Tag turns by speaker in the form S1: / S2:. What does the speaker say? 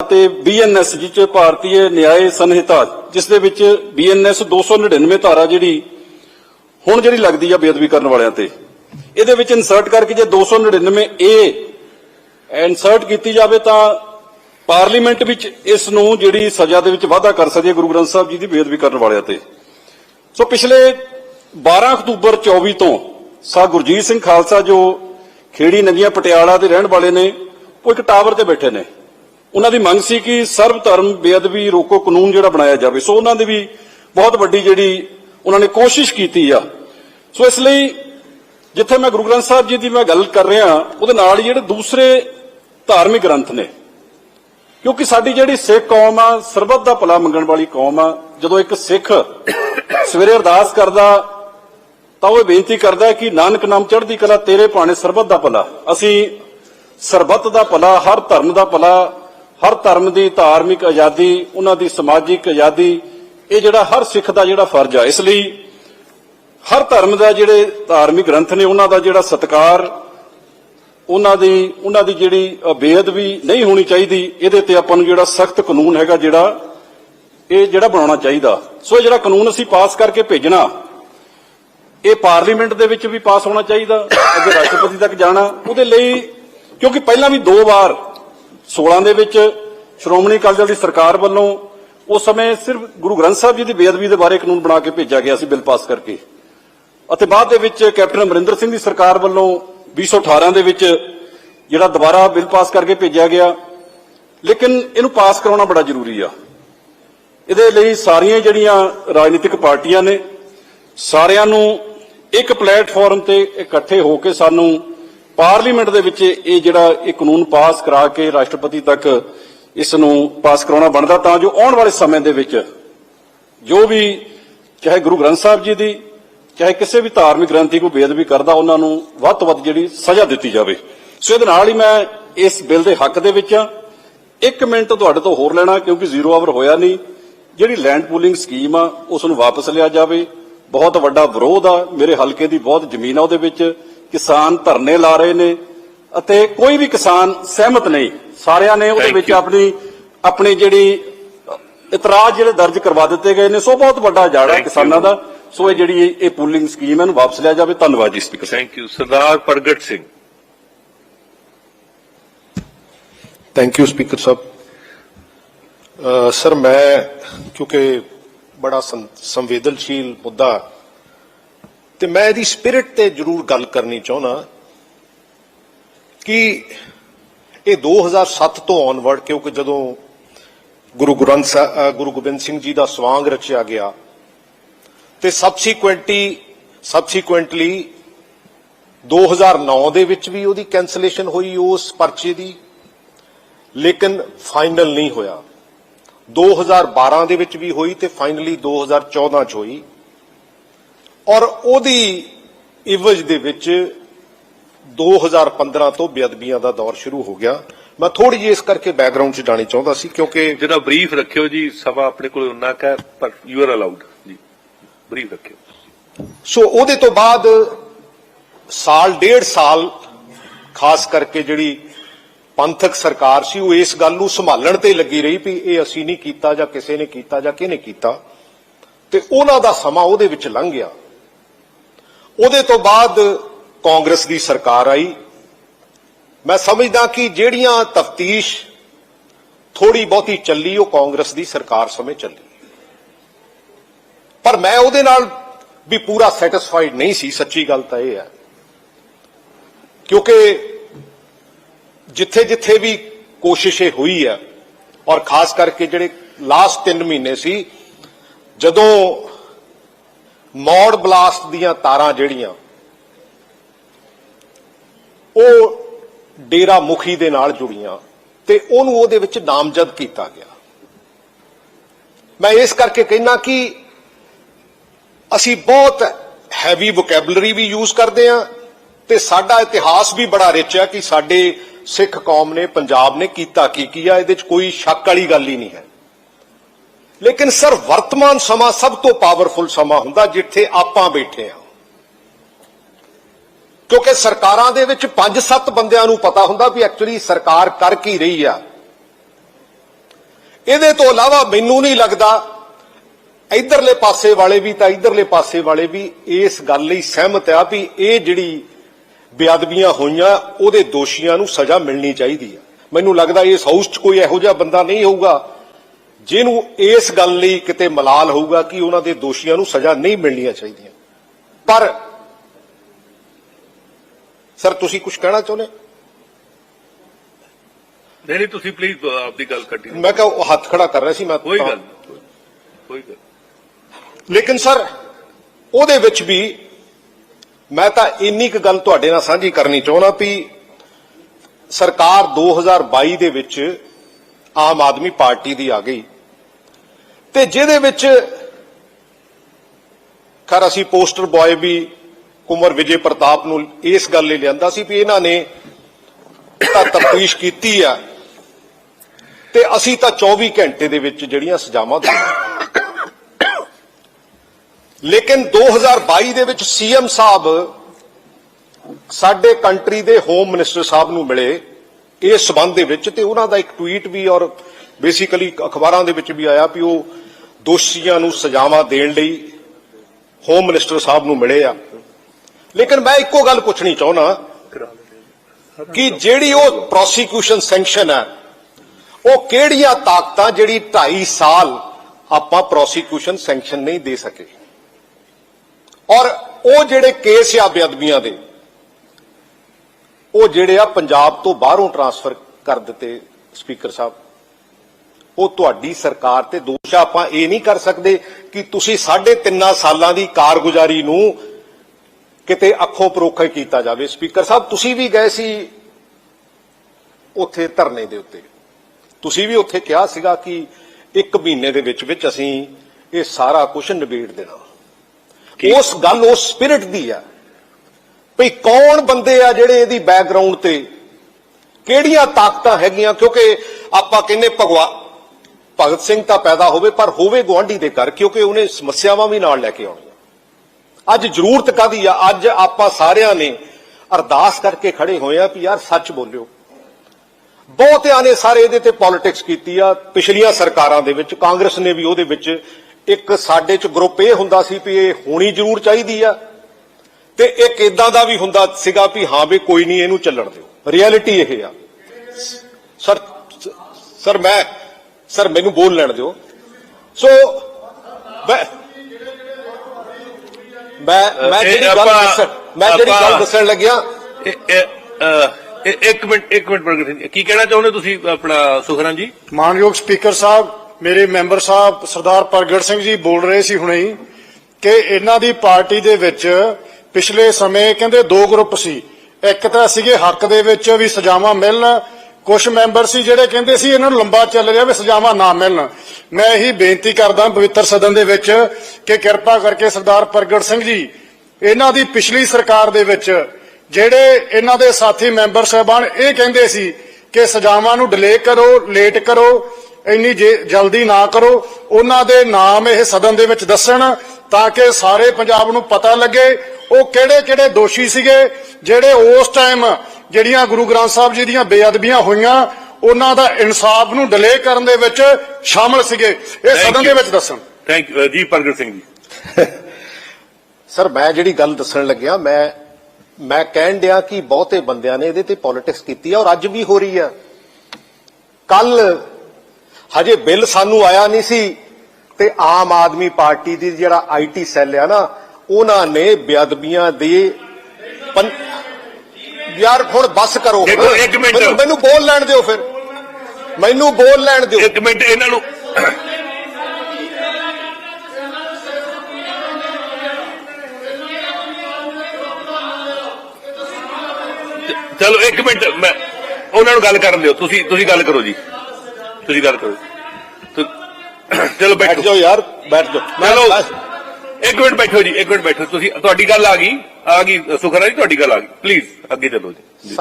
S1: ਤੇ ਬੀਐਨਐਸ ਜਿਸ ਭਾਰਤੀ ਨਿਆਏ ਸੰਹਿਤਾ, ਜਿਸ ਦੇ ਵਿੱਚ ਬੀਐਨਐਸ 299 ਧਾਰਾ ਜਿਹੜੀ, ਹੁਣ ਜਿਹੜੀ ਲੱਗਦੀ ਆ ਬੇਅਦਬੀ ਕਰਨ ਵਾਲਿਆਂ ਤੇ। ਇਹਦੇ ਵਿੱਚ ਇਨਸਰਟ ਕਰਕੇ ਜੇ 299 ਏ ਇਨਸਰਟ ਕੀਤੀ ਜਾਵੇ ਤਾਂ ਪਾਰਲੀਮੈਂਟ ਵਿੱਚ ਇਸ ਨੂੰ ਜਿਹੜੀ ਸਜ਼ਾ ਦੇ ਵਿੱਚ ਵਾਧਾ ਕਰ ਸਕਦੀ ਹੈ ਗੁਰੂ ਗ੍ਰੰਥ ਸਾਹਿਬ ਜੀ ਦੀ ਬੇਅਦਬੀ ਕਰਨ ਵਾਲਿਆਂ ਤੇ। ਸੋ ਪਿਛਲੇ 12 ਅਕਤੂਬਰ 24 ਤੋਂ ਸਾ ਗੁਰਜੀਤ ਸਿੰਘ ਖਾਲਸਾ ਜੋ ਖੇੜੀ ਨੰਗੀਆਂ ਪਟਿਆਲਾ ਦੇ ਰਹਿਣ ਵਾਲੇ ਨੇ, ਉਹ ਇੱਕ ਟਾਵਰ ਤੇ ਬੈਠੇ ਨੇ। ਉਹਨਾਂ ਦੀ ਮੰਗ ਸੀ ਕਿ ਸਰਬ ਧਰਮ ਬੇਅਦਬੀ ਰੋਕੋ ਕਾਨੂੰਨ ਜਿਹੜਾ ਬਣਾਇਆ ਜਾਵੇ। ਸੋ ਉਹਨਾਂ ਦੀ ਵੀ ਬਹੁਤ ਵੱਡੀ ਜਿਹੜੀ ਉਹਨਾਂ ਨੇ ਕੋਸ਼ਿਸ਼ ਕੀਤੀ ਆ। ਸੋ ਇਸ ਲਈ ਜਿੱਥੇ ਮੈਂ ਗੁਰੂ ਗ੍ਰੰਥ ਸਾਹਿਬ ਜੀ ਦੀ ਮੈਂ ਗੱਲ ਕਰ ਰਿਹਾ, ਉਹਦੇ ਨਾਲ ਹੀ ਜਿਹੜੇ ਦੂਸਰੇ ਧਾਰਮਿਕ ਗ੍ਰੰਥ ਨੇ। ਕਿਉਂਕਿ ਸਾਡੀ ਜਿਹੜੀ ਸਿੱਖ ਕੌਮ ਆ, ਸਰਬੱਤ ਦਾ ਭਲਾ ਮੰਗਣ ਵਾਲੀ ਕੌਮ ਆ, ਜਦੋਂ ਇੱਕ ਸਿੱਖ ਸਵੇਰੇ ਅਰਦਾਸ ਕਰਦਾ, ਤਾਂ ਉਹ ਇਹ ਬੇਨਤੀ ਕਰਦਾ ਕਿ ਨਾਨਕ ਨਾਮ ਚੜ੍ਹਦੀ ਕਲਾ ਤੇਰੇ ਭਾਣੇ ਸਰਬੱਤ ਦਾ ਭਲਾ। ਅਸੀਂ ਸਰਬੱਤ ਦਾ ਭਲਾ, ਹਰ ਧਰਮ ਦਾ ਭਲਾ ਹਰ ਧਰਮ ਦੀ ਧਾਰਮਿਕ ਆਜ਼ਾਦੀ ਉਹਨਾਂ ਦੀ ਸਮਾਜਿਕ ਆਜ਼ਾਦੀ ਇਹ ਜਿਹੜਾ ਹਰ ਸਿੱਖ ਦਾ ਜਿਹੜਾ ਫਰਜ਼ ਆ। ਇਸ ਲਈ ਹਰ ਧਰਮ ਦਾ ਜਿਹੜੇ ਧਾਰਮਿਕ ਗ੍ਰੰਥ ਨੇ ਉਹਨਾਂ ਦਾ ਜਿਹੜਾ ਸਤਕਾਰ ਉਹਨਾਂ ਦੀ ਉਹਨਾਂ ਦੀ ਜਿਹੜੀ ਅ, ਬੇਅਦਬੀ ਨਹੀਂ ਹੋਣੀ ਚਾਹੀਦੀ ਇਹਦੇ ਤੇ ਆਪਾਂ ਨੂੰ ਜਿਹੜਾ ਸਖਤ ਕਾਨੂੰਨ ਹੈਗਾ ਜਿਹੜਾ ਇਹ ਜਿਹੜਾ ਬਣਾਉਣਾ ਚਾਹੀਦਾ। ਸੋ ਇਹ ਜਿਹੜਾ ਕਾਨੂੰਨ ਅਸੀਂ ਪਾਸ ਕਰਕੇ ਭੇਜਣਾ ਇਹ ਪਾਰਲੀਮੈਂਟ ਦੇ ਵਿੱਚ ਵੀ ਪਾਸ ਹੋਣਾ ਚਾਹੀਦਾ ਅੱਗੇ ਰਾਸ਼ਟਰਪਤੀ ਤੱਕ ਜਾਣਾ ਉਹਦੇ ਲਈ ਕਿਉਂਕਿ ਪਹਿਲਾਂ ਵੀ ਦੋ ਵਾਰ 16 ਦੇ ਵਿੱਚ ਸ਼੍ਰੋਮਣੀ ਅਕਾਲੀ ਦਲ ਦੀ ਸਰਕਾਰ ਵੱਲੋਂ ਉਸ ਸਮੇਂ ਸਿਰਫ ਗੁਰੂ ਗ੍ਰੰਥ ਸਾਹਿਬ ਜੀ ਦੀ ਬੇਅਦਬੀ ਦੇ ਬਾਰੇ ਕਾਨੂੰਨ ਬਣਾ ਕੇ ਭੇਜਿਆ ਗਿਆ ਸੀ, ਬਿੱਲ ਪਾਸ ਕਰਕੇ। ਅਤੇ ਬਾਅਦ ਦੇ ਵਿੱਚ ਕੈਪਟਨ ਅਮਰਿੰਦਰ ਸਿੰਘ ਦੀ ਸਰਕਾਰ ਵੱਲੋਂ 2018 ਦੇ ਵਿੱਚ ਜਿਹੜਾ ਦੁਬਾਰਾ ਬਿੱਲ ਪਾਸ ਕਰਕੇ ਭੇਜਿਆ ਗਿਆ। ਲੇਕਿਨ ਇਹਨੂੰ ਪਾਸ ਕਰਾਉਣਾ ਬੜਾ ਜ਼ਰੂਰੀ ਆ। ਇਹਦੇ ਲਈ ਸਾਰੀਆਂ ਜਿਹੜੀਆਂ ਰਾਜਨੀਤਿਕ ਪਾਰਟੀਆਂ ਨੇ, ਸਾਰਿਆਂ ਨੂੰ ਇੱਕ ਪਲੇਟਫਾਰਮ ਤੇ ਇਕੱਠੇ ਹੋ ਕੇ ਸਾਨੂੰ ਪਾਰਲੀਮੈਂਟ ਦੇ ਵਿੱਚ ਇਹ ਜਿਹੜਾ ਇਹ ਕਾਨੂੰਨ ਪਾਸ ਕਰਾ ਕੇ ਰਾਸ਼ਟਰਪਤੀ ਤੱਕ ਇਸ ਨੂੰ ਪਾਸ ਕਰਾਉਣਾ ਬਣਦਾ ਤਾਂ ਜੋ ਆਉਣ ਵਾਲੇ ਸਮੇਂ ਦੇ ਵਿੱਚ ਜੋ ਵੀ ਚਾਹੇ ਗੁਰੂ ਗ੍ਰੰਥ ਸਾਹਿਬ ਜੀ ਦੀ, ਚਾਹੇ ਕਿਸੇ ਵੀ ਧਾਰਮਿਕ ਗ੍ਰੰਥੀ ਕੋਈ ਬੇਅਦਬੀ ਕਰਦਾ, ਉਹਨਾਂ ਨੂੰ ਵੱਧ ਤੋਂ ਵੱਧ ਜਿਹੜੀ ਸਜ਼ਾ ਦਿੱਤੀ ਜਾਵੇ। ਸੋ ਇਹਦੇ ਨਾਲ ਹੀ ਮੈਂ ਇਸ ਬਿੱਲ ਦੇ ਹੱਕ ਦੇ ਵਿੱਚ ਆ ਇੱਕ ਮਿੰਟ ਤੁਹਾਡੇ ਤੋਂ ਹੋਰ ਲੈਣਾ, ਕਿਉਂਕਿ ਜ਼ੀਰੋ ਆਵਰ ਹੋਇਆ ਨਹੀਂ। ਜਿਹੜੀ ਲੈਂਡ ਪੂਲਿੰਗ ਸਕੀਮ ਆ, ਉਸ ਨੂੰ ਵਾਪਸ ਲਿਆ ਜਾਵੇ। ਬਹੁਤ ਵੱਡਾ ਵਿਰੋਧ ਆ। ਮੇਰੇ ਹਲਕੇ ਦੀ ਬਹੁਤ ਜ਼ਮੀਨ ਆ ਉਹਦੇ ਵਿੱਚ। ਕਿਸਾਨ ਧਰਨੇ ਲਾ ਰਹੇ ਨੇ ਅਤੇ ਕੋਈ ਵੀ ਕਿਸਾਨ ਸਹਿਮਤ ਨਹੀਂ। ਸਾਰਿਆਂ ਨੇ ਉਹਦੇ ਵਿੱਚ. ਆਪਣੀ ਆਪਣੀ ਜਿਹੜੀ ਇਤਰਾਜ਼ ਜਿਹੜੇ ਦਰਜ ਕਰਵਾ ਦਿੱਤੇ ਗਏ ਨੇ ਸੋ ਬਹੁਤ ਵੱਡਾ
S2: you.
S1: ਕਿਸਾਨਾਂ ਦਾ। ਸੋ ਇਹ ਜਿਹੜੀ ਇਹ- ਪੂਲਿੰਗ ਸਕੀਮ ਹੈ ਇਹਨੂੰ ਵਾਪਸ ਲਿਆ ਜਾਵੇ। ਧੰਨਵਾਦ ਜੀ speaker
S2: thank you Sardar Pargat Singh.
S3: Thank you speaker Sahib. Sir ਮੈਂ ਕਿਉਂਕਿ ਬੜਾ ਸੰਵੇਦਨਸ਼ੀਲ ਮੁੱਦਾ ਤੇ ਮੈਂ ਇਹਦੀ ਸਪਿਰਿਟ ਤੇ ਜ਼ਰੂਰ ਗੱਲ ਕਰਨੀ ਚਾਹੁੰਦਾ ਕਿ ਇਹ 2007 ਤੋਂ ਔਨਵਰਡ ਕਿਉਂਕਿ ਜਦੋਂ ਗੁਰੂ ਗ੍ਰੰਥ ਸਾਹਿਬ ਗੁਰੂ ਗੋਬਿੰਦ ਸਿੰਘ ਜੀ ਦਾ ਸਵਾਂਗ ਰਚਿਆ ਗਿਆ ਤੇ ਸਬਸੀਕੁਐਂਟਲੀ ਸਬਸੀਕੁਐਂਟਲੀ 2009 ਦੇ ਵਿੱਚ ਵੀ ਉਹਦੀ ਕੈਂਸਲੇਸ਼ਨ ਹੋਈ ਉਸ ਪਰਚੇ ਦੀ, ਲੇਕਿਨ ਫਾਈਨਲ ਨਹੀਂ ਹੋਇਆ। 2012 ਦੇ ਵਿੱਚ ਵੀ ਹੋਈ ਤੇ ਫਾਈਨਲੀ 2014 ਚ ਹੋਈ। ਔਰ ਉਹਦੀ ਇਵਜ ਦੇ ਵਿੱਚ 2015 ਤੋਂ ਬੇਅਦਬੀਆਂ ਦਾ ਦੌਰ ਸ਼ੁਰੂ ਹੋ ਗਿਆ। ਮੈਂ ਥੋੜੀ ਜਿਹੀ ਇਸ ਕਰਕੇ ਬੈਕਗ੍ਰਾਉਂਡ ਚ ਜਾਣੀ ਚਾਹੁੰਦਾ ਸੀ ਕਿਉਂਕਿ
S2: ਜਿਹੜਾ ਬਰੀਫ ਰੱਖਿਓ ਜੀ ਸਭਾ ਆਪਣੇ ਕੋਲ ਉਨਾ ਕਾ ਪਰ you are allowed ji. Brief ਰੱਖਿਓ।
S3: ਸੋ ਉਹਦੇ ਤੋਂ ਬਾਅਦ ਸਾਲ ਡੇਢ ਸਾਲ ਖਾਸ ਕਰਕੇ ਜਿਹੜੀ ਪੰਥਕ ਸਰਕਾਰ ਸੀ ਉਹ ਇਸ ਗੱਲ ਨੂੰ ਸੰਭਾਲਣ ਤੇ ਲੱਗੀ ਰਹੀ ਵੀ ਇਹ ਅਸੀਂ ਨਹੀਂ ਕੀਤਾ ਜਾਂ ਕਿਸੇ ਨੇ ਕੀਤਾ ਜਾਂ ਕਿਹਨੇ ਕੀਤਾ। ਤੇ ਉਹਨਾਂ ਦਾ ਸਮਾਂ ਉਹਦੇ ਵਿੱਚ ਲੰਘ ਗਿਆ। ਉਹਦੇ ਤੋਂ ਬਾਅਦ ਕਾਂਗਰਸ ਦੀ ਸਰਕਾਰ ਆਈ। ਮੈਂ ਸਮਝਦਾ ਕਿ ਜਿਹੜੀਆਂ ਤਫਤੀਸ਼ ਥੋੜੀ ਬਹੁਤੀ ਚੱਲੀ, ਉਹ ਕਾਂਗਰਸ ਦੀ ਸਰਕਾਰ ਸਮੇਂ ਚੱਲੀ। ਪਰ ਮੈਂ ਉਹਦੇ ਨਾਲ ਵੀ ਪੂਰਾ ਸੈਟੀਸਫਾਈਡ ਨਹੀਂ ਸੀ, ਸੱਚੀ ਗੱਲ ਤਾਂ ਇਹ ਹੈ। ਕਿਉਂਕਿ ਜਿੱਥੇ ਜਿੱਥੇ ਵੀ ਕੋਸ਼ਿਸ਼ ਇਹ ਹੋਈ ਹੈ, ਔਰ ਖਾਸ ਕਰਕੇ ਜਿਹੜੇ ਲਾਸਟ 3 ਮਹੀਨੇ ਸੀ, ਜਦੋਂ ਮੌੜ ਬਲਾਸਟ ਦੀਆਂ ਤਾਰਾਂ ਜਿਹੜੀਆਂ, ਉਹ ਡੇਰਾ ਮੁਖੀ ਦੇ ਨਾਲ ਜੁੜੀਆਂ ਤੇ ਉਹਨੂੰ ਉਹਦੇ ਵਿੱਚ ਨਾਮਜ਼ਦ ਕੀਤਾ ਗਿਆ। ਮੈਂ ਇਸ ਕਰਕੇ ਕਹਿਣਾ ਕਿ ਅਸੀਂ ਬਹੁਤ ਹੈਵੀ ਵੋਕੈਬਲਰੀ ਵੀ ਯੂਜ਼ ਕਰਦੇ ਆ ਤੇ ਸਾਡਾ ਇਤਿਹਾਸ ਵੀ ਬੜਾ ਰਿਚ ਹੈ ਕਿ ਸਾਡੇ ਸਿੱਖ ਕੌਮ ਨੇ, ਪੰਜਾਬ ਨੇ ਕੀਤਾ ਕੀ ਕੀ ਆ, ਇਹਦੇ ਵਿੱਚ ਕੋਈ ਸ਼ੱਕ ਵਾਲੀ ਗੱਲ ਹੀ ਨਹੀਂ ਹੈ। ਲੇਕਿਨ ਸਰ, ਵਰਤਮਾਨ ਸਮਾਂ ਸਭ ਤੋਂ ਪਾਵਰਫੁਲ ਸਮਾਂ ਹੁੰਦਾ ਜਿੱਥੇ ਆਪਾਂ ਬੈਠੇ ਆ ਕਿਉਂਕਿ ਸਰਕਾਰਾਂ ਦੇ ਵਿੱਚ 5-7 ਬੰਦਿਆਂ ਨੂੰ ਪਤਾ ਹੁੰਦਾ ਵੀ ਐਕਚੁਅਲੀ ਸਰਕਾਰ ਕਰ ਕੀ ਰਹੀ ਆ। ਇਹਦੇ ਤੋਂ ਇਲਾਵਾ ਮੈਨੂੰ ਨਹੀਂ ਲੱਗਦਾ ਇਧਰਲੇ ਪਾਸੇ ਵਾਲੇ ਵੀ ਤਾਂ ਇਧਰਲੇ ਪਾਸੇ ਵਾਲੇ ਵੀ ਇਸ ਗੱਲ ਲਈ ਸਹਿਮਤ ਆ ਵੀ ਇਹ ਜਿਹੜੀ ਬੇਅਦਬੀਆਂ ਹੋਈਆਂ, ਉਹਦੇ ਦੋਸ਼ੀਆਂ ਨੂੰ ਸਜ਼ਾ ਮਿਲਣੀ ਚਾਹੀਦੀ ਆ। ਮੈਨੂੰ ਲੱਗਦਾ ਇਸ ਹਾਊਸ 'ਚ ਕੋਈ ਇਹੋ ਜਿਹਾ ਬੰਦਾ ਨਹੀਂ ਹੋਊਗਾ। ਜਿਹਨੂੰ ਇਸ ਗੱਲ ਲਈ ਕਿਤੇ ਮਲਾਲ ਹੋਊਗਾ ਕਿ ਉਹਨਾਂ ਦੇ ਦੋਸ਼ੀਆਂ ਨੂੰ ਸਜ਼ਾ ਨਹੀਂ ਮਿਲਣੀਆਂ ਚਾਹੀਦੀਆਂ। ਪਰ ਸਰ ਤੁਸੀਂ ਕੁਝ ਕਹਿਣਾ ਚਾਹੁੰਦੇ?
S2: ਨਹੀਂ ਨਹੀਂ ਤੁਸੀਂ ਪਲੀਜ਼ ਆਪਦੀ ਗੱਲ ਕੰਟੀਨਿਊ
S3: ਮੈਂ ਕਿਹਾ ਉਹ ਹੱਥ ਖੜਾ ਕਰ ਰਿਹਾ ਸੀ ਮੈਂ
S2: ਕੋਈ ਗੱਲ ਕੋਈ ਗੱਲ
S3: ਲੇਕਿਨ ਸਰ ਉਹਦੇ ਵਿੱਚ ਵੀ ਮੈਂ ਤਾਂ ਇੰਨੀ ਕੁ ਗੱਲ ਤੁਹਾਡੇ ਨਾਲ ਸਾਂਝੀ ਕਰਨੀ ਚਾਹੁੰਦਾ ਵੀ ਸਰਕਾਰ 2022 ਦੇ ਵਿੱਚ ਆਮ ਆਦਮੀ ਪਾਰਟੀ ਦੀ ਆ ਗਈ। ਤੇ ਜਿਹਦੇ ਵਿੱਚ ਖਰ ਅਸੀਂ ਪੋਸਟਰ ਬॉय ਵੀ ਕੁਮਰ ਵਿਜੇ ਪ੍ਰਤਾਪ ਨੂੰ ਇਸ ਗੱਲ ਲਈ ਲਿਆਂਦਾ ਸੀ ਵੀ ਇਹਨਾਂ ਨੇ ਤਾਂ ਤਫਤੀਸ਼ ਕੀਤੀ ਆ ਤੇ ਅਸੀਂ ਤਾਂ 24 ਘੰਟੇ ਦੇ ਵਿੱਚ ਜਿਹੜੀਆਂ ਸਜ਼ਾਵਾਂ ਦਿੱਤੀਆਂ ਲੇਕਿਨ 2022 ਦੇ ਵਿੱਚ ਸੀਐਮ ਸਾਹਿਬ ਸਾਡੇ ਕੰਟਰੀ ਦੇ ਹੋਮ ਮਿਨਿਸਟਰ ਸਾਹਿਬ ਨੂੰ ਮਿਲੇ ਇਸ ਸਬੰਧ ਦੇ ਵਿੱਚ ਤੇ ਉਹਨਾਂ ਦਾ ਇੱਕ ਟਵੀਟ ਵੀ ਔਰ ਬੇਸਿਕਲੀ ਅਖਬਾਰਾਂ ਦੇ ਵਿੱਚ ਵੀ ਆਇਆ ਵੀ ਉਹ ਦੋਸ਼ੀਆਂ ਨੂੰ ਸਜ਼ਾਵਾਂ ਦੇਣ ਲਈ ਹੋਮ ਮਿਨਿਸਟਰ ਸਾਹਿਬ ਨੂੰ ਮਿਲੇ ਆ। ਲੇਕਿਨ ਮੈਂ ਇੱਕੋ ਗੱਲ ਪੁੱਛਣੀ ਚਾਹੁੰਦਾ ਕਿ ਜਿਹੜੀ ਉਹ ਪ੍ਰੋਸੀਕਿਊਸ਼ਨ ਸੈਂਕਸ਼ਨ ਹੈ, ਉਹ ਕਿਹੜੀਆਂ ਤਾਕਤਾਂ ਜਿਹੜੀ 2.5 ਸਾਲ ਆਪਾਂ ਪ੍ਰੋਸੀਕਿਊਸ਼ਨ ਸੈਂਕਸ਼ਨ ਨਹੀਂ ਦੇ ਸਕੇ? ਔਰ ਉਹ ਜਿਹੜੇ ਕੇਸ ਆ ਬੇਅਦਬੀਆਂ ਦੇ, ਉਹ ਜਿਹੜੇ ਆ ਪੰਜਾਬ ਤੋਂ ਬਾਹਰੋਂ ਟਰਾਂਸਫਰ ਕਰ ਦਿੱਤੇ ਸਪੀਕਰ ਸਾਹਿਬ। ਉਹ ਤੁਹਾਡੀ ਸਰਕਾਰ ਤੇ ਦੋਸ਼ ਆਪਾਂ ਇਹ ਨਹੀਂ ਕਰ ਸਕਦੇ ਕਿ ਤੁਸੀਂ ਸਾਢੇ ਤਿੰਨਾਂ ਸਾਲਾਂ ਦੀ ਕਾਰਗੁਜ਼ਾਰੀ ਨੂੰ ਕਿਤੇ ਅੱਖੋਂ ਪਰੋਖੇ ਕੀਤਾ ਜਾਵੇ। ਸਪੀਕਰ ਸਾਹਿਬ ਤੁਸੀਂ ਵੀ ਗਏ ਸੀ ਉੱਥੇ ਧਰਨੇ ਦੇ ਉੱਤੇ। ਤੁਸੀਂ ਵੀ ਉੱਥੇ ਕਿਹਾ ਸੀਗਾ ਕਿ ਇੱਕ ਮਹੀਨੇ ਦੇ ਵਿੱਚ ਵਿੱਚ ਅਸੀਂ ਇਹ ਸਾਰਾ ਕੁਝ ਨਿਬੇੜ ਦੇਣਾ। ਉਸ ਗੱਲ ਉਸ ਸਪਿਰਿਟ ਦੀ ਆ ਭਈ ਕੌਣ ਬੰਦੇ ਆ ਜਿਹੜੇ ਇਹਦੀ ਬੈਕਗ੍ਰਾਉਂਡ ਤੇ ਕਿਹੜੀਆਂ ਤਾਕਤਾਂ ਹੈਗੀਆਂ? ਕਿਉਂਕਿ ਆਪਾਂ ਕਹਿੰਦੇ ਭਗਵਾ ਭਗਤ ਸਿੰਘ ਤਾਂ ਪੈਦਾ ਹੋਵੇ, ਪਰ ਹੋਵੇ ਗਵਾਂਢੀ ਦੇ ਘਰ, ਕਿਉਂਕਿ ਉਹਨੇ ਸਮੱਸਿਆਵਾਂ ਵੀ ਨਾਲ ਲੈ ਕੇ ਆਉਣੀਆਂ। ਅੱਜ ਜ਼ਰੂਰਤ ਕਾਦੀ ਆ? ਅੱਜ ਆਪਾਂ ਸਾਰਿਆਂ ਨੇ ਅਰਦਾਸ ਕਰਕੇ ਖੜੇ ਹੋਏ ਆ ਵੀ ਯਾਰ ਸੱਚ ਬੋਲਿਓ। ਬਹੁਤਿਆਂ ਨੇ ਸਾਰੇ ਇਹਦੇ ਤੇ ਪੋਲਿਟਿਕਸ ਕੀਤੀ ਆ। ਪਿਛਲੀਆਂ ਸਰਕਾਰਾਂ ਦੇ ਵਿੱਚ, ਕਾਂਗਰਸ ਨੇ ਵੀ ਉਹਦੇ ਵਿੱਚ ਇੱਕ ਸਾਡੇ ਚ ਗਰੁੱਪ ਇਹ ਹੁੰਦਾ ਸੀ ਵੀ ਇਹ ਹੋਣੀ ਜ਼ਰੂਰ ਚਾਹੀਦੀ ਆ। ਤੇ ਇੱਕ ਇਦਾਂ ਦਾ ਵੀ ਹੁੰਦਾ ਸੀਗਾ ਵੀ ਹਾਂ ਵੀ ਕੋਈ ਨਹੀਂ, ਇਹਨੂੰ ਚੱਲਣ ਦਿਓ। ਰਿਐਲਿਟੀ ਇਹ ਆ। ਸਰ ਸਰ, ਮੈਂ ਸਰ ਮੈਨੂੰ ਬੋਲ ਲੈਣ ਦਿਓ। ਸੋ ਮੈਂ ਮੈਂ ਜਿਹੜੀ ਗੱਲ ਮੈਂ ਜਿਹੜੀ ਗੱਲ ਦੱਸਣ ਲੱਗਿਆ।
S2: ਇੱਕ ਮਿੰਟ ਇੱਕ ਮਿੰਟ ਪ੍ਰਗਟ। ਕੀ ਕਹਿਣਾ ਚਾਹੁੰਦੇ ਤੁਸੀਂ ਆਪਣਾ ਸੁਖਰਨ ਜੀ?
S4: ਮਾਨਯੋਗ ਸਪੀਕਰ ਸਾਹਿਬ ਮੇਰੇ ਮੈਂਬਰ ਸਾਹਿਬ ਸਰਦਾਰ ਪ੍ਰਗਟ ਸਿੰਘ ਜੀ ਬੋਲ ਰਹੇ ਸੀ ਹੁਣੇ ਹੀ ਕਿ ਇਹਨਾਂ ਦੀ ਪਾਰਟੀ ਦੇ ਵਿੱਚ ਪਿਛਲੇ ਸਮੇਂ ਕਹਿੰਦੇ ਦੋ ਗਰੁੱਪ ਸੀ। ਇੱਕ ਤਾਂ ਸੀਗੇ ਹੱਕ ਦੇ ਵਿੱਚ ਵੀ ਸਜ਼ਾਵਾਂ ਮਿਲਣ ਕੁਝ ਮੈਂਬਰ ਸੀ ਜਿਹੜੇ ਕਹਿੰਦੇ ਸੀ ਇਹਨਾਂ ਨੂੰ ਲੰਬਾ ਚੱਲ ਰਿਹਾ ਵੀ ਸਜ਼ਾਵਾਂ ਨਾ ਮਿਲਣ। ਮੈਂ ਇਹੀ ਬੇਨਤੀ ਕਰਦਾ ਪਵਿੱਤਰ ਸਦਨ ਦੇ ਵਿੱਚ ਕਿ ਕਿਰਪਾ ਕਰਕੇ ਸਰਦਾਰ ਪ੍ਰਗਟ ਸਿੰਘ ਜੀ, ਇਹਨਾਂ ਦੀ ਪਿਛਲੀ ਸਰਕਾਰ ਦੇ ਵਿੱਚ ਜਿਹੜੇ ਇਹਨਾਂ ਦੇ ਸਾਥੀ ਮੈਂਬਰ ਸਾਹਿਬਾਨ ਇਹ ਕਹਿੰਦੇ ਸੀ ਕਿ ਸਜ਼ਾਵਾਂ ਨੂੰ ਡਿਲੇ ਕਰੋ, ਲੇਟ ਕਰੋ, ਇੰਨੀ ਜੇ- ਜਲਦੀ ਨਾ ਕਰੋ, ਉਹਨਾਂ ਦੇ ਨਾਮ ਇਹ ਸਦਨ ਦੇ ਵਿੱਚ ਦੱਸਣ ਤਾਂ ਕਿ ਸਾਰੇ ਪੰਜਾਬ ਨੂੰ ਪਤਾ ਲੱਗੇ ਉਹ ਕਿਹੜੇ ਕਿਹੜੇ ਦੋਸ਼ੀ ਸੀਗੇ, ਜਿਹੜੇ ਉਸ ਟਾਈਮ ਜਿਹੜੀਆਂ ਗੁਰੂ ਗ੍ਰੰਥ ਸਾਹਿਬ ਜੀ ਦੀਆਂ ਬੇਅਦਬੀਆਂ ਹੋਈਆਂ ਉਹਨਾਂ ਦਾ ਇਨਸਾਫ ਨੂੰ ਡਿਲੇ ਕਰਨ ਦੇ ਵਿੱਚ ਸ਼ਾਮਲ ਸੀਗੇ। ਇਹ ਸਦਨ ਦੇ. ਵਿੱਚ ਦੱਸਣ।
S2: ਥੈਂਕ ਯੂ ਜੀ ਪ੍ਰਗਟ ਸਿੰਘ ਜੀ।
S3: ਸਰ ਮੈਂ ਜਿਹੜੀ ਗੱਲ ਦੱਸਣ ਲੱਗਿਆ ਮੈਂ ਮੈਂ ਕਹਿਣ ਡਿਆ ਕਿ ਬਹੁਤੇ ਬੰਦਿਆਂ ਨੇ ਇਹਦੇ ਤੇ ਪੋਲਿਟਿਕਸ ਕੀਤੀ ਆ ਔਰ ਅੱਜ ਵੀ ਹੋ ਰਹੀ ਆ। ਕੱਲ ਹਜੇ ਬਿੱਲ ਸਾਨੂੰ ਆਇਆ ਨਹੀਂ ਸੀ ਤੇ ਆਮ ਆਦਮੀ ਪਾਰਟੀ ਦੀ ਜਿਹੜਾ ਆਈਟੀ ਸੈੱਲ ਆ ਨਾ ਉਹਨਾਂ ਨੇ ਬੇਅਦਬੀਆਂ ਦੇ ਯਾਰ ਹੁਣ ਬੱਸ ਕਰੋ।
S2: ਦੇਖੋ, ਇੱਕ ਮਿੰਟ।
S3: ਮੈਨੂੰ ਮੈਨੂੰ ਬੋਲ ਲੈਣ ਦਿਓ ਫਿਰ। ਮੈਨੂੰ ਬੋਲ ਲੈਣ ਦਿਓ।
S2: ਇੱਕ ਮਿੰਟ ਇਹਨਾਂ ਨੂੰ ਚਲੋ ਇੱਕ ਮਿੰਟ ਮੈਂ ਉਹਨਾਂ ਨੂੰ ਗੱਲ ਕਰਨ ਦਿਓ। ਤੁਸੀਂ ਤੁਸੀਂ ਗੱਲ ਕਰੋ ਜੀ। ਤੁਸੀਂ ਗੱਲ ਕਰੋ। ਤੁ- ਚਲੋ
S3: ਬੈਠ।
S2: ਬੈਠੋ
S3: ਜਾਓ ਯਾਰ ਬੈਠ ਜਾਓ। ਮੈਂ-
S2: ਚਲੋ
S3: ਮੈਂ-
S2: ਇੱਕ ਮਿੰਟ ਬੈਠੋ ਜੀ ਇੱਕ ਮਿੰਟ ਬੈਠੋ। ਤੁਸੀਂ ਤੁਹਾਡੀ ਗੱਲ ਆ ਗਈ। ਆ ਗਈ ਸੁਖਰਾ ਜੀ ਤੁਹਾਡੀ ਗੱਲ ਆ ਗਈ। ਪਲੀਜ਼ ਅੱਗੇ ਚੱਲੋ ਜੀ।